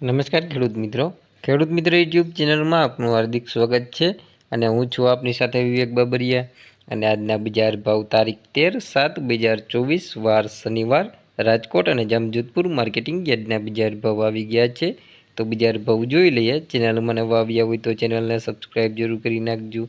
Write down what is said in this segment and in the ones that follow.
નમસ્કાર ખેડૂત મિત્રો. ખેડૂત મિત્ર યુટ્યુબ ચેનલમાં આપનું હાર્દિક સ્વાગત છે અને હું છું આપની સાથે વિવેક બાબરિયા અને આજના બજાર ભાવ તારીખ તેર સાત બે હજાર ચોવીસ, વાર શનિવાર, રાજકોટ અને જામજોધપુર માર્કેટિંગ યાર્ડના બજાર ભાવ આવી ગયા છે. તો બજાર ભાવ જોઈ લઈએ. ચેનલમાં નવા આવ્યા હોય તો ચેનલને સબસ્ક્રાઈબ જરૂર કરી નાખજો.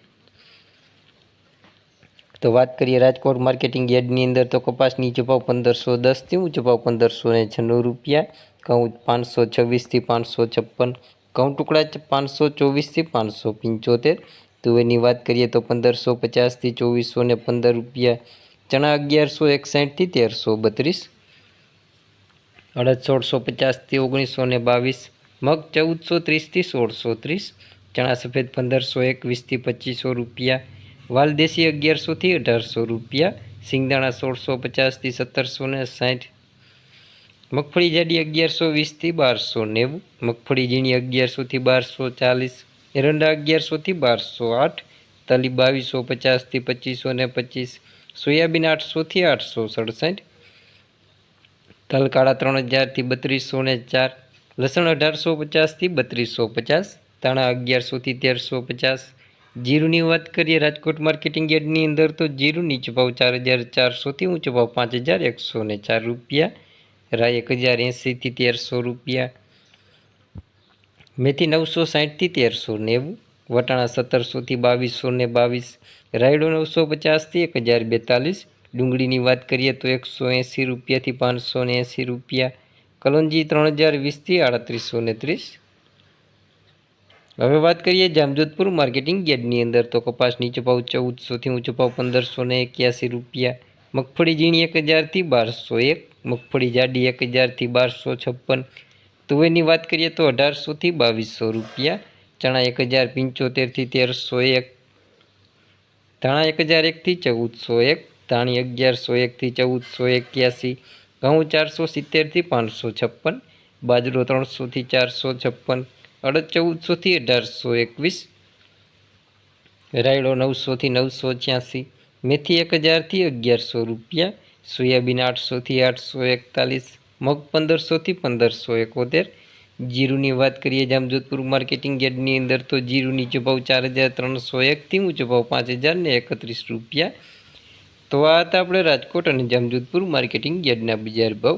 તો વાત કરીએ રાજકોટ માર્કેટિંગ યાર્ડની અંદર તો કપાસની ભાવ પંદરસો દસથી ઊંચો પંદરસો ને છન્નું રૂપિયા, ઘઉં પાંચસો છવ્વીસથી પાંચસો છપ્પન, ઘઉં ટુકડા પાંચસો ચોવીસથી પાંચસો પંચોતેર. તુવેરની વાત કરીએ તો પંદરસો પચાસથી ચોવીસો ને પંદર રૂપિયા, ચણા અગિયારસો એકસાઠથી તેરસો બત્રીસ અડદ સોળસો પચાસથી ઓગણીસો ને બાવીસ, મગ ચૌદસો ત્રીસથી સોળસો ત્રીસ, ચણા સફેદ પંદરસો એકવીસથી પચીસો રૂપિયા વાલદેશી અગિયારસોથી અઢારસો રૂપિયા, સિંગદાણા સોળસો પચાસથી સત્તરસો ને સાઠ. મગફળી જાડી અગિયારસો વીસથી બારસો નેવું. મગફળી ઝીણી અગિયારસોથી બારસો ચાલીસ. એરંડા અગિયારસોથી બારસો આઠ. તલી બાવીસો પચાસથી પચીસો ને પચીસ. સોયાબીન આઠસોથી આઠસો સડસઠ. તલ કાળા ત્રણ હજારથી બત્રીસો ને ચાર. લસણ અઢારસો પચાસથી બત્રીસો પચાસ. તાણા અગિયારસોથી તેરસો પચાસ. જીરુની વાત કરીએ, રાજકોટ માર્કેટિંગ યાર્ડની અંદર તો જીરું નીચો ભાવ ચાર હજાર ચારસોથી ઊંચો ભાવ પાંચ હજાર એકસો ને ચાર રૂપિયા, રાય એક હજાર એંસીથી તેરસો રૂપિયા, મેથી નવસો સાઠથી તેરસો નેવું, વટાણા સત્તરસોથી બાવીસો ને બાવીસ, રાયડો નવસો પચાસથી એક હજાર બેતાલીસ, ડુંગળીની વાત કરીએ તો એકસો એંસી રૂપિયાથી પાંચસો ને એંસી રૂપિયા, કલોંજી ત્રણ હજાર વીસથી આડત્રીસો ને ત્રીસ હવે વાત કરીએ જામજોધપુર માર્કેટિંગ યાર્ડની અંદર તો કપાસ નીચો ભાવ ચૌદસોથી ઊંચો ભાવ પંદરસો ને એક્યાસી રૂપિયા, મગફળી ઝીણી એક હજારથી બારસો એક, મગફળી જાડી એક હજારથી બારસો છપ્પન. તુવેરની વાત કરીએ તો અઢારસોથી બાવીસો રૂપિયા, ચણા એક હજાર પંચોતેરથી તેરસો એક, ધાણા એક હજાર એકથી ચૌદસો એક, ધાણી અગિયારસો એકથી ચૌદસો એક્યાસી, ઘઉં ચારસો સિત્તેરથી પાંચસો છપ્પન, બાજરો ત્રણસોથી ચારસો છપ્પન અડદ ચૌદસોથી અઢારસો એકવીસ, રાયડો નવસોથી નવસો છ્યાસી, મેથી એક હજારથી અગિયારસો રૂપિયા, સોયાબીન આઠસોથી આઠસો એકતાલીસ, મગ પંદરસોથી પંદરસો એકોતેર. જીરુની વાત કરીએ જામજોધપુર માર્કેટિંગ યાર્ડની અંદર તો જીરું નીચો ભાવ ચાર હજાર ત્રણસો એકથી ઊંચો ભાવ પાંચ હજાર ને એકત્રીસ રૂપિયા. તો આ હતા આપણે રાજકોટ અને જામજોધપુર માર્કેટિંગ યાર્ડના બજાર ભાવ.